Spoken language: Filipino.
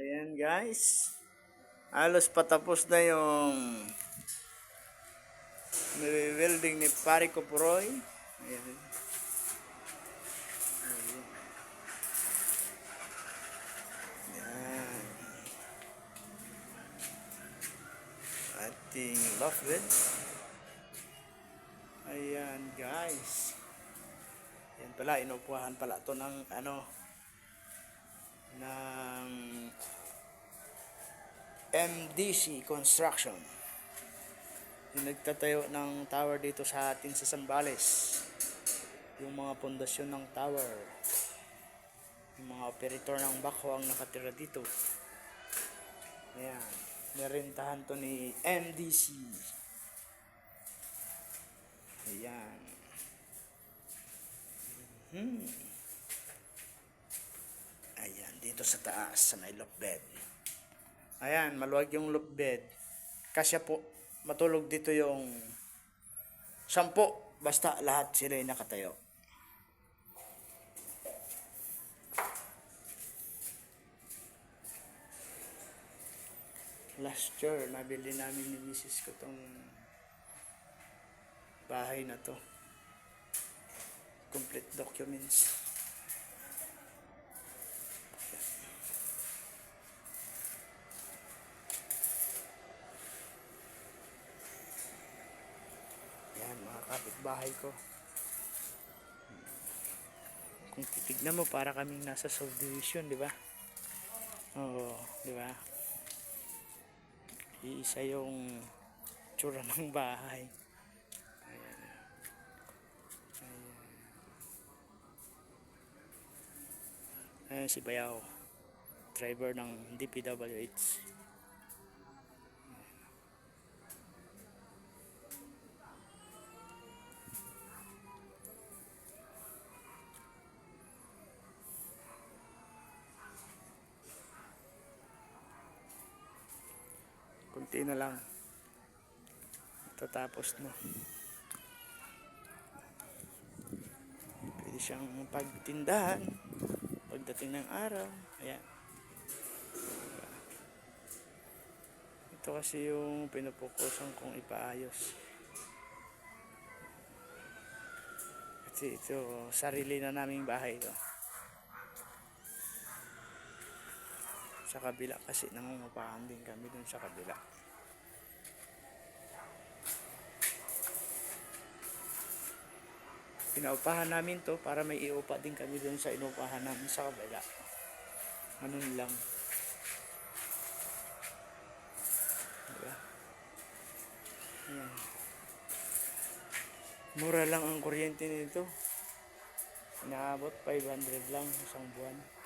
Ayan guys. Halos patapos na yung welding ni Pari Kupuroy. Ayan. Ayan. Ayan. Ating loft bed. Ayan guys. Yan pala, inupuhan pala to ng ano, ng MDC Construction. Yung nagtatayo ng tower dito sa atin sa Sambales. Yung mga pundasyon ng tower. Yung mga operator ng bako ang nakatira dito. Ayan. Narentahan to ni MDC. Ayan. Hmm. Sa taas, sa may loft bed. Ayan, maluwag yung loft bed. Kasya po, matulog dito yung sampo. Basta lahat sila ay nakatayo. Last year, nabili namin ni Mrs. ko tong bahay na to. Complete documents. Kapitbahay ko. Kung titignan mo, para kaming nasa subdivision, di ba? Oo, di ba? Iisa yung tsura ng bahay. Ayan. Si Bayaw. Driver ng DPWH. Kunti na lang. Tatapos na. Pwede siyang pagtindahan. Pagdating ng araw. Ayan. Ito kasi yung pinupukusan kong ipaayos. Kasi ito, sarili na naming bahay to. Sa kabila kasi nangungupahan din kami dun sa kabila. Pinaupahan namin to para may iupa din kami dun sa inupahan namin sa kabila. Ganun lang. Diba? Ayan. Mura lang ang kuryente nito. Inaabot 500 lang isang buwan.